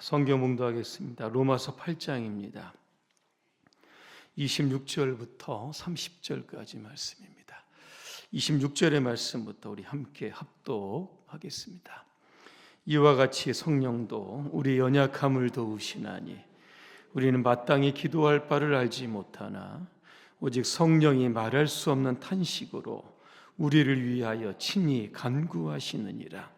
성경 봉도하겠습니다. 로마서 8장입니다. 26절부터 30절까지 말씀입니다. 26절의 말씀부터 우리 함께 합독하겠습니다. 이와 같이 성령도 우리 연약함을 도우시나니 우리는 마땅히 기도할 바를 알지 못하나 오직 성령이 말할 수 없는 탄식으로 우리를 위하여 친히 간구하시느니라.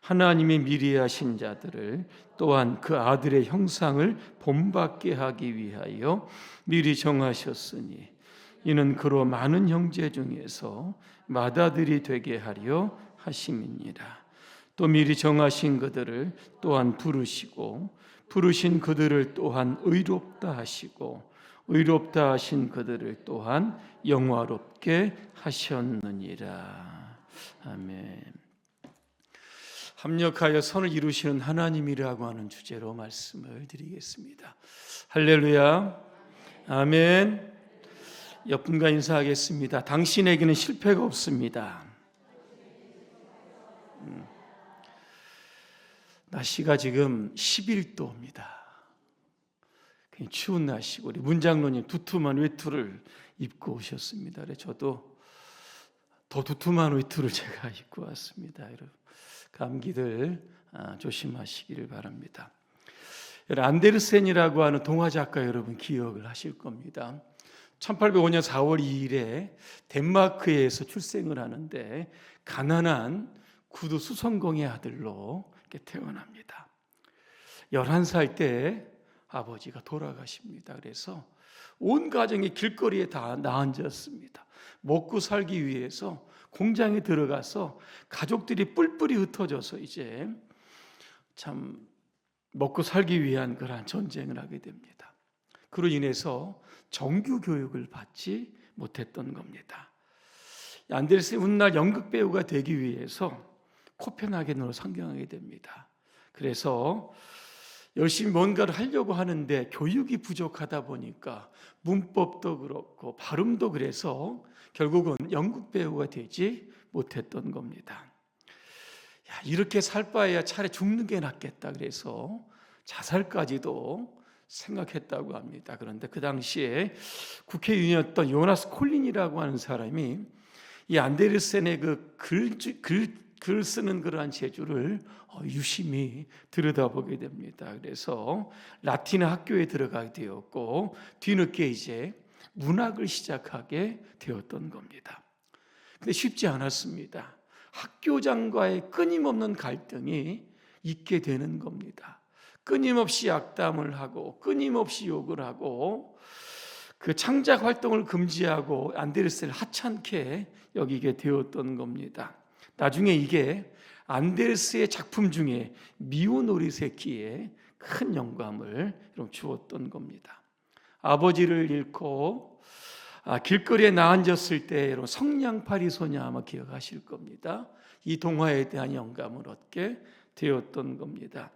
하나님이 미리 하신 자들을 또한 그 아들의 형상을 본받게 하기 위하여 미리 정하셨으니 이는 그로 많은 형제 중에서 맏아들이 되게 하려 하심이니라. 또 미리 정하신 그들을 또한 부르시고 부르신 그들을 또한 의롭다 하시고 의롭다 하신 그들을 또한 영화롭게 하셨느니라. 아멘. 합력하여 선을 이루시는 하나님이라고 하는 주제로 말씀을 드리겠습니다. 할렐루야. 아멘. 옆분과 인사하겠습니다. 당신에게는 실패가 없습니다. 음. 날씨가 지금 11도입니다. 굉장히 추운 날씨고 우리 문장로님 두툼한 외투를 입고 오셨습니다. 그래서 저도 더 두툼한 외투를 제가 입고 왔습니다. 여러분 감기들 아, 조심하시기를 바랍니다. 안데르센이라고 하는 동화 작가 여러분 기억을 하실 겁니다. 1805년 4월 2일에 덴마크에서 출생을 하는데 가난한 구두 수성공의 아들로 태어납니다. 11살 때 아버지가 돌아가십니다. 그래서 온 가정이 길거리에 다 나앉았습니다. 먹고 살기 위해서 공장에 들어가서 가족들이 뿔뿔이 흩어져서 이제 참 먹고 살기 위한 그러한 전쟁을 하게 됩니다. 그로 인해서 정규 교육을 받지 못했던 겁니다. 안데르센 훗날 연극 배우가 되기 위해서 코펜하겐으로 상경하게 됩니다. 그래서 열심히 뭔가를 하려고 하는데 교육이 부족하다 보니까 문법도 그렇고 발음도 그래서 결국은 연극 배우가 되지 못했던 겁니다. 야, 이렇게 살 바에야 차라리 죽는 게 낫겠다 그래서 자살까지도 생각했다고 합니다. 그런데 그 당시에 국회의원이었던 요나스 콜린이라고 하는 사람이 이 안데르센의 그 글, 글, 글 쓰는 그러한 재주를 어, 유심히 들여다보게 됩니다. 그래서 라틴 학교에 들어가게 되었고 뒤늦게 이제 문학을 시작하게 되었던 겁니다. 근데 쉽지 않았습니다. 학교장과의 끊임없는 갈등이 있게 되는 겁니다. 끊임없이 악담을 하고 끊임없이 욕을 하고 그 창작 활동을 금지하고 안데르센을 하찮게 여기게 되었던 겁니다. 나중에 이게 안데르스의 작품 중에 오리새끼에 큰 영감을 주었던 겁니다. 아버지를 잃고 아, 길거리에 나앉았을 때 성냥팔이 소녀 아마 기억하실 겁니다. 이 동화에 대한 영감을 얻게 되었던 겁니다.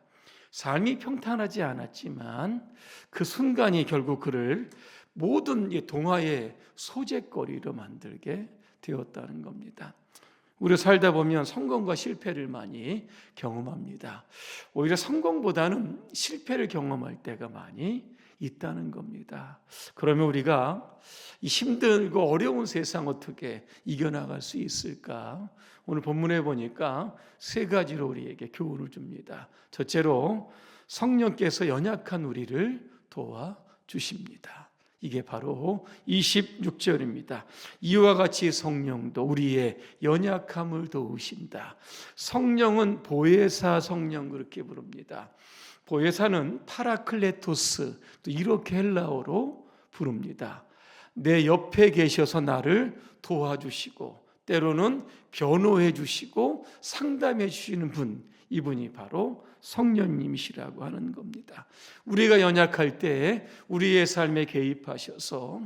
삶이 평탄하지 않았지만 그 순간이 결국 그를 모든 동화의 소재거리로 만들게 되었다는 겁니다. 우리 살다 보면 성공과 실패를 많이 경험합니다. 오히려 성공보다는 실패를 경험할 때가 많이 있다는 겁니다. 그러면 우리가 이 힘들고 어려운 세상 어떻게 이겨나갈 수 있을까? 오늘 본문에 보니까 세 가지로 우리에게 교훈을 줍니다. 첫째로 성령께서 연약한 우리를 도와 주십니다. 이게 바로 26절입니다. 이와 같이 성령도 우리의 연약함을 도우신다. 성령은 보혜사 성령 그렇게 부릅니다. 보혜사는 파라클레토스 또 이렇게 헬라어로 부릅니다. 내 옆에 계셔서 나를 도와주시고 때로는 변호해 주시고 상담해 주시는 분 이분이 바로 성령님이시라고 하는 겁니다. 우리가 연약할 때 우리의 삶에 개입하셔서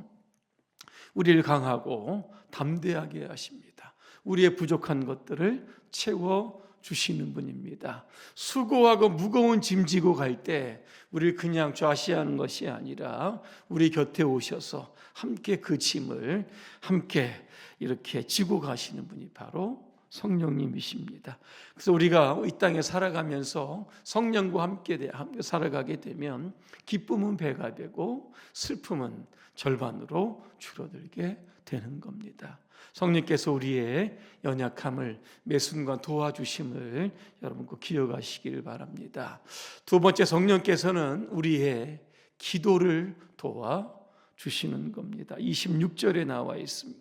우리를 강하고 담대하게 하십니다. 우리의 부족한 것들을 채워 주시는 분입니다. 수고하고 무거운 짐 지고 갈 때 우리를 그냥 좌시하는 것이 아니라 우리 곁에 오셔서 함께 그 짐을 함께 이렇게 지고 가시는 분이 바로 성령님이십니다. 그래서 우리가 이 땅에 살아가면서 성령과 함께 살아가게 되면 기쁨은 배가 되고 슬픔은 절반으로 줄어들게 되는 겁니다. 성령께서 우리의 연약함을 매 순간 도와주심을 여러분 꼭 기억하시기를 바랍니다. 두 번째 성령께서는 우리의 기도를 도와 주시는 겁니다. 26절에 나와 있습니다.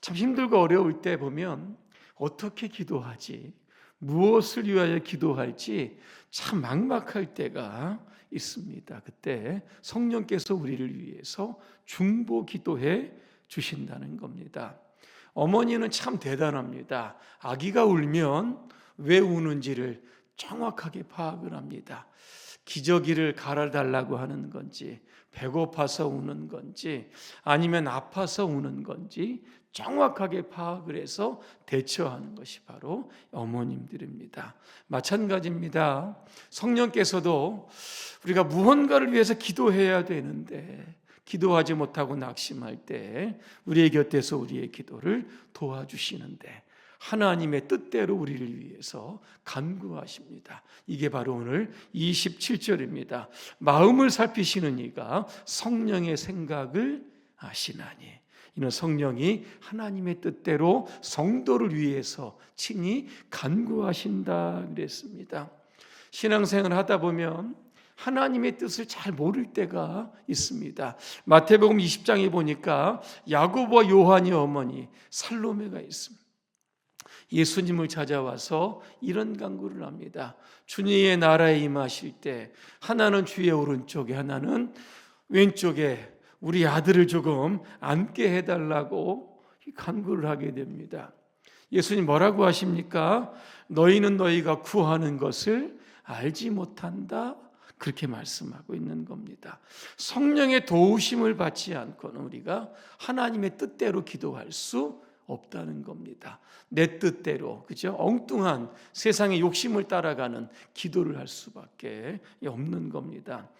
참 힘들고 어려울 때 보면 어떻게 기도하지? 무엇을 위하여 기도할지 참 막막할 때가 있습니다. 그때 성령께서 우리를 위해서 중보 기도해 주신다는 겁니다. 어머니는 참 대단합니다. 아기가 울면 왜 우는지를 정확하게 파악을 합니다. 기저귀를 갈아달라고 하는 건지, 배고파서 우는 건지, 아니면 아파서 우는 건지 정확하게 파악을 해서 대처하는 것이 바로 어머님들입니다. 마찬가지입니다. 성령께서도 우리가 무언가를 위해서 기도해야 되는데, 기도하지 못하고 낙심할 때 우리의 곁에서 우리의 기도를 도와주시는데 하나님의 뜻대로 우리를 위해서 간구하십니다. 이게 바로 오늘 27절입니다. 마음을 살피시는 이가 성령의 생각을 아시나니 이는 성령이 하나님의 뜻대로 성도를 위해서 친히 간구하신다 그랬습니다. 신앙생활 하다 보면 하나님의 뜻을 잘 모를 때가 있습니다. 마태복음 20장에 보니까 야고보와 요한의 어머니 살로메가 있습니다. 예수님을 찾아와서 이런 간구를 합니다. 주님의 나라에 임하실 때 하나는 주의 오른쪽에 하나는 왼쪽에 우리 아들을 조금 앉게 해달라고 간구를 하게 됩니다. 예수님 뭐라고 하십니까? 너희는 너희가 구하는 것을 알지 못한다. 그렇게 말씀하고 있는 겁니다. 성령의 도우심을 받지 않고는 우리가 하나님의 뜻대로 기도할 수 없다는 겁니다. 내 뜻대로 그죠? 엉뚱한 세상의 욕심을 따라가는 기도를 할 수밖에 없는 겁니다.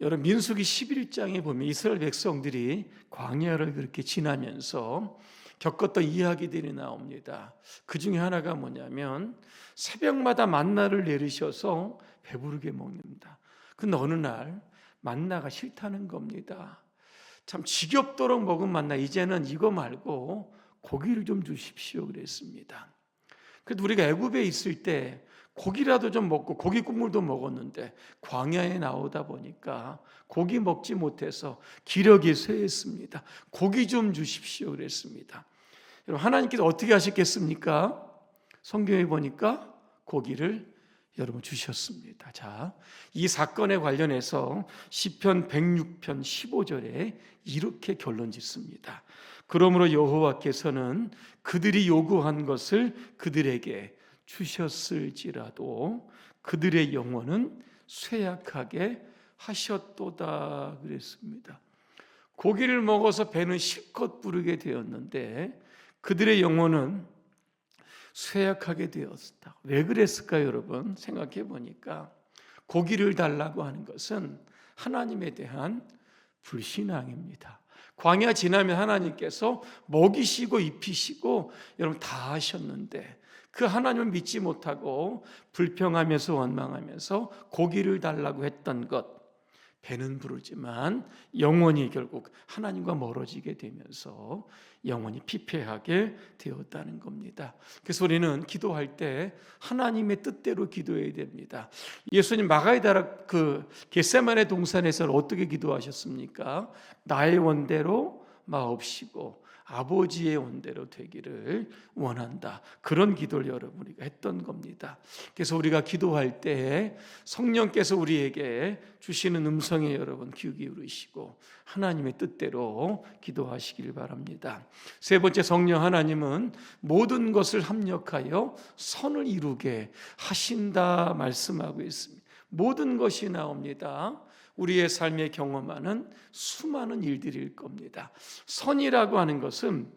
여러분 민수기 11장에 보면 이스라엘 백성들이 광야를 그렇게 지나면서 겪었던 이야기들이 나옵니다. 그 중에 하나가 뭐냐면 새벽마다 만나를 내리셔서 배부르게 먹는다. 근데 어느 날 만나가 싫다는 겁니다. 참 지겹도록 먹은 만나 이제는 이거 말고 고기를 좀 주십시오 그랬습니다. 그래도 우리가 애굽에 있을 때 고기라도 좀 먹고 고기 국물도 먹었는데 광야에 나오다 보니까 고기 먹지 못해서 기력이 쇠했습니다. 고기 좀 주십시오 그랬습니다. 여러분 하나님께서 어떻게 하셨겠습니까? 성경에 보니까 고기를 여러분 주셨습니다. 자, 이 사건에 관련해서 시편 106편 15절에 이렇게 결론 짓습니다. 그러므로 여호와께서는 그들이 요구한 것을 그들에게 주셨을지라도 그들의 영혼은 쇠약하게 하셨도다 그랬습니다. 고기를 먹어서 배는 실컷 부르게 되었는데 그들의 영혼은 쇠약하게 되었다. 왜 그랬을까요, 여러분? 생각해 보니까 고기를 달라고 하는 것은 하나님에 대한 불신앙입니다. 광야 지나면 하나님께서 먹이시고 입히시고 여러분 다 하셨는데 그 하나님을 믿지 못하고 불평하면서 원망하면서 고기를 달라고 했던 것 배는 부르지만 영원히 결국 하나님과 멀어지게 되면서 영원히 피폐하게 되었다는 겁니다. 그래서 우리는 기도할 때 하나님의 뜻대로 기도해야 됩니다. 예수님 마가이다라 그 겟세만의 동산에서 어떻게 기도하셨습니까? 나의 원대로 마옵시고 아버지의 원대로 되기를 원한다. 그런 기도를 여러분 우리가 했던 겁니다. 그래서 우리가 기도할 때 성령께서 우리에게 주시는 음성에 여러분 귀 기울이시고 하나님의 뜻대로 기도하시길 바랍니다. 세 번째 성령 하나님은 모든 것을 합력하여 선을 이루게 하신다 말씀하고 있습니다. 모든 것이 나옵니다. 우리의 삶에 경험하는 수많은 일들일 겁니다. 선이라고 하는 것은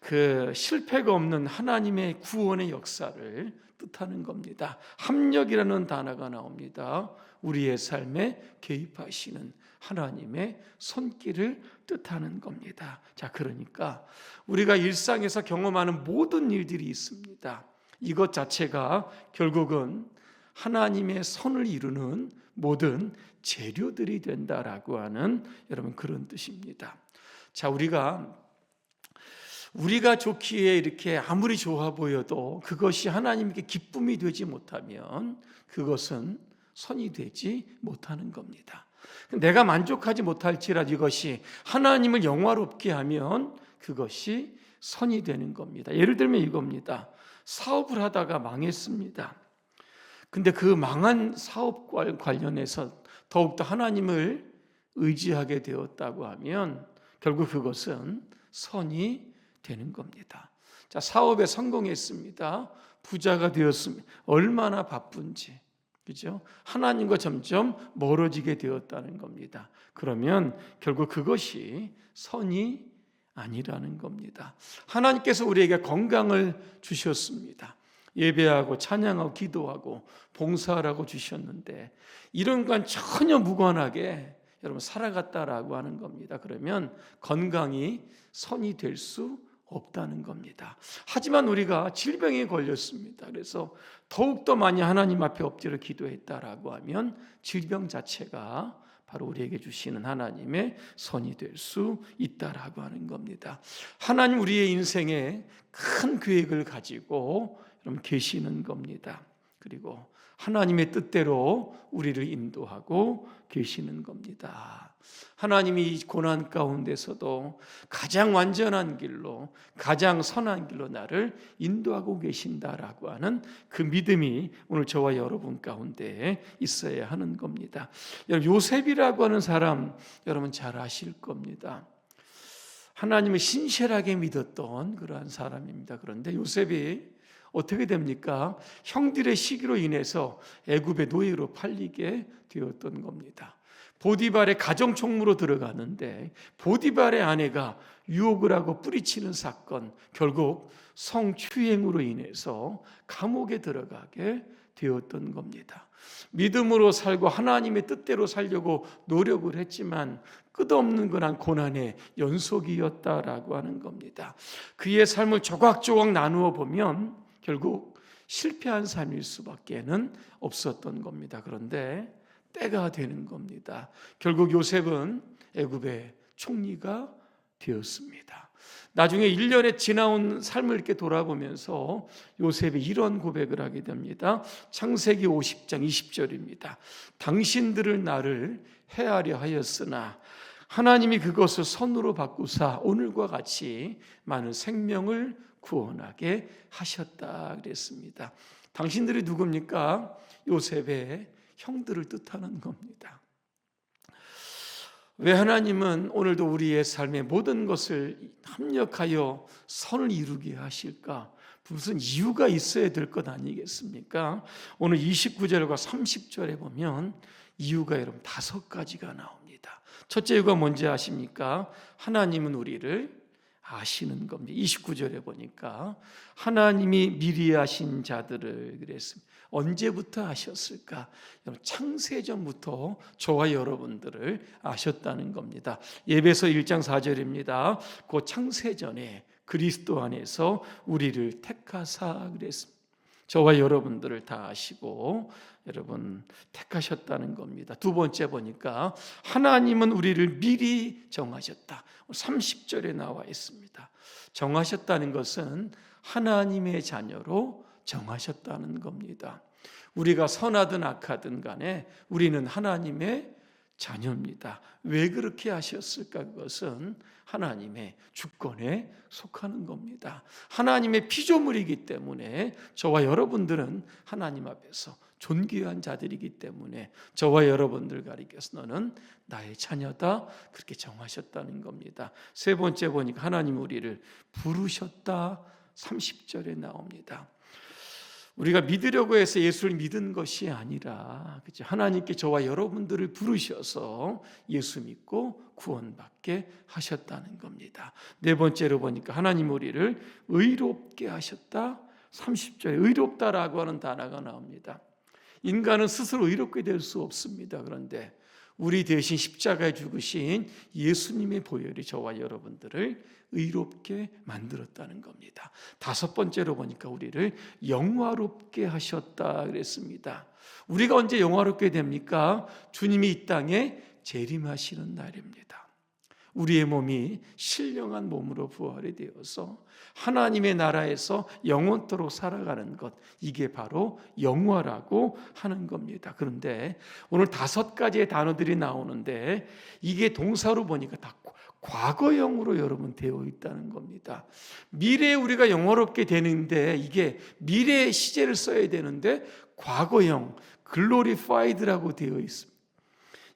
그 실패가 없는 하나님의 구원의 역사를 뜻하는 겁니다. 합력이라는 단어가 나옵니다. 우리의 삶에 개입하시는 하나님의 손길을 뜻하는 겁니다. 자, 그러니까 우리가 일상에서 경험하는 모든 일들이 있습니다. 이것 자체가 결국은 하나님의 선을 이루는 모든 재료들이 된다라고 하는 여러분 그런 뜻입니다. 자, 우리가 우리가 좋기에 이렇게 아무리 좋아 보여도 그것이 하나님께 기쁨이 되지 못하면 그것은 선이 되지 못하는 겁니다. 내가 만족하지 못할지라도 이것이 하나님을 영화롭게 하면 그것이 선이 되는 겁니다. 예를 들면 이겁니다. 사업을 하다가 망했습니다. 근데 그 망한 사업과 관련해서 더욱더 하나님을 의지하게 되었다고 하면 결국 그것은 선이 되는 겁니다. 자, 사업에 성공했습니다. 부자가 되었습니다. 얼마나 바쁜지. 그죠? 하나님과 점점 멀어지게 되었다는 겁니다. 그러면 결국 그것이 선이 아니라는 겁니다. 하나님께서 우리에게 건강을 주셨습니다. 예배하고 찬양하고 기도하고 봉사하라고 주셨는데 이런 건 전혀 무관하게 여러분 살아갔다라고 하는 겁니다. 그러면 건강이 선이 될 수 없다는 겁니다. 하지만 우리가 질병에 걸렸습니다. 그래서 더욱더 많이 하나님 앞에 엎드려 기도했다라고 하면 질병 자체가 바로 우리에게 주시는 하나님의 선이 될 수 있다라고 하는 겁니다. 하나님 우리의 인생에 큰 계획을 가지고 여러분 계시는 겁니다. 그리고 하나님의 뜻대로 우리를 인도하고 계시는 겁니다. 하나님이 이 고난 가운데서도 가장 완전한 길로, 가장 선한 길로 나를 인도하고 계신다라고 하는 그 믿음이 오늘 저와 여러분 가운데 있어야 하는 겁니다. 요셉이라고 하는 사람 여러분 잘 아실 겁니다. 하나님을 신실하게 믿었던 그러한 사람입니다. 그런데 요셉이 어떻게 됩니까? 형들의 시기로 인해서 애굽의 노예로 팔리게 되었던 겁니다. 보디발의 가정 총무로 들어가는데 보디발의 아내가 유혹을 하고 뿌리치는 사건, 결국 성추행으로 인해서 감옥에 들어가게 되었던 겁니다. 믿음으로 살고 하나님의 뜻대로 살려고 노력을 했지만 끝없는 그런 고난의 연속이었다라고 하는 겁니다. 그의 삶을 조각조각 나누어 보면 결국 실패한 삶일 수밖에는 없었던 겁니다. 그런데 때가 되는 겁니다. 결국 요셉은 애굽의 총리가 되었습니다. 나중에 1년에 지나온 삶을 이렇게 돌아보면서 요셉이 이런 고백을 하게 됩니다. 창세기 50장 20절입니다. 당신들을 나를 해하려 하였으나 하나님이 그것을 선으로 바꾸사 오늘과 같이 많은 생명을 구원하게 하셨다 그랬습니다. 당신들이 누굽니까? 요셉의 형들을 뜻하는 겁니다. 왜 하나님은 오늘도 우리의 삶의 모든 것을 합력하여 선을 이루게 하실까? 무슨 이유가 있어야 될 것 아니겠습니까? 오늘 29절과 30절에 보면 이유가 여러분 다섯 가지가 나옵니다. 첫째 이유가 뭔지 아십니까? 하나님은 우리를 아시는 겁니다. 29절에 보니까 하나님이 미리 하신 자들을 그랬습니다. 언제부터 아셨을까? 창세전부터 저와 여러분들을 아셨다는 겁니다. 예배서 1장 4절입니다. 그 창세전에 그리스도 안에서 우리를 택하사 그랬습니다. 저와 여러분들을 다 아시고 여러분 택하셨다는 겁니다. 두 번째 보니까 하나님은 우리를 미리 정하셨다. 30절에 나와 있습니다. 정하셨다는 것은 하나님의 자녀로 정하셨다는 겁니다. 우리가 선하든 악하든 간에 우리는 하나님의 자녀입니다. 왜 그렇게 하셨을까? 그것은 하나님의 주권에 속하는 겁니다. 하나님의 피조물이기 때문에 저와 여러분들은 하나님 앞에서 존귀한 자들이기 때문에 저와 여러분들 가리켜서 너는 나의 자녀다 그렇게 정하셨다는 겁니다. 세 번째 보니까 하나님 우리를 부르셨다 30절에 나옵니다. 우리가 믿으려고 해서 예수를 믿은 것이 아니라 그죠? 하나님께 저와 여러분들을 부르셔서 예수 믿고 구원받게 하셨다는 겁니다. 네 번째로 보니까 하나님 우리를 의롭게 하셨다. 30절에 의롭다라고 하는 단어가 나옵니다. 인간은 스스로 의롭게 될 수 없습니다. 그런데 우리 대신 십자가에 죽으신 예수님의 보혈이 저와 여러분들을 의롭게 만들었다는 겁니다. 다섯 번째로 보니까 우리를 영화롭게 하셨다 그랬습니다. 우리가 언제 영화롭게 됩니까? 주님이 이 땅에 재림하시는 날입니다. 우리의 몸이 신령한 몸으로 부활이 되어서 하나님의 나라에서 영원토록 살아가는 것 이게 바로 영화라고 하는 겁니다. 그런데 오늘 다섯 가지의 단어들이 나오는데 이게 동사로 보니까 다 과거형으로 여러분 되어 있다는 겁니다. 미래에 우리가 영화롭게 되는데 이게 미래의 시제를 써야 되는데 과거형 글로리파이드라고 되어 있습니다.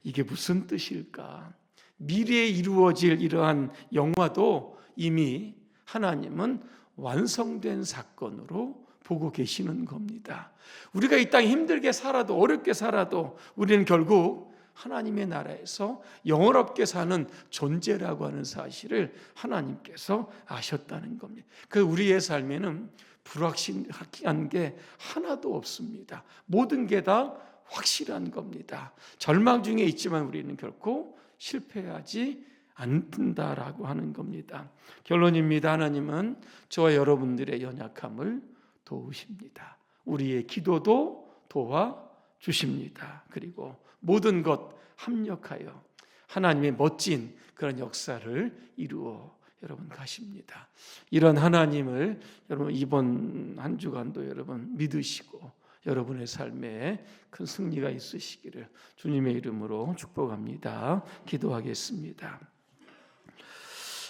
이게 무슨 뜻일까? 미래에 이루어질 이러한 영화도 이미 하나님은 완성된 사건으로 보고 계시는 겁니다. 우리가 이 땅에 힘들게 살아도 어렵게 살아도 우리는 결국 하나님의 나라에서 영원롭게 사는 존재라고 하는 사실을 하나님께서 아셨다는 겁니다. 그 우리의 삶에는 불확실한 게 하나도 없습니다. 모든 게 다 확실한 겁니다. 절망 중에 있지만 우리는 결코 실패하지 않는다라고 하는 겁니다. 결론입니다. 하나님은 저와 여러분들의 연약함을 도우십니다. 우리의 기도도 도와 주십니다. 그리고 모든 것 합력하여 하나님의 멋진 그런 역사를 이루어 여러분 가십니다. 이런 하나님을 여러분 이번 한 주간도 여러분 믿으시고 여러분의 삶에 큰 승리가 있으시기를 주님의 이름으로 축복합니다. 기도하겠습니다.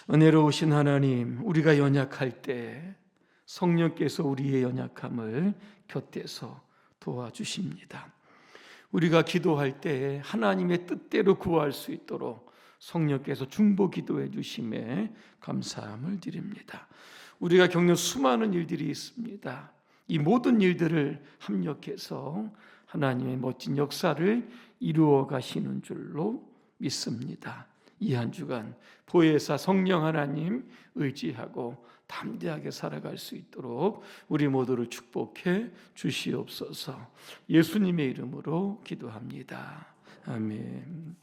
은혜로우신 하나님, 우리가 연약할 때 성령께서 우리의 연약함을 곁에서 도와주십니다. 우리가 기도할 때 하나님의 뜻대로 구할 수 있도록 성령께서 중보 기도해 주심에 감사함을 드립니다. 우리가 겪는 수많은 일들이 있습니다. 이 모든 일들을 합력해서 하나님의 멋진 역사를 이루어 가시는 줄로 믿습니다. 이 한 주간 보혜사 성령 하나님 의지하고 담대하게 살아갈 수 있도록 우리 모두를 축복해 주시옵소서. 예수님의 이름으로 기도합니다. 아멘.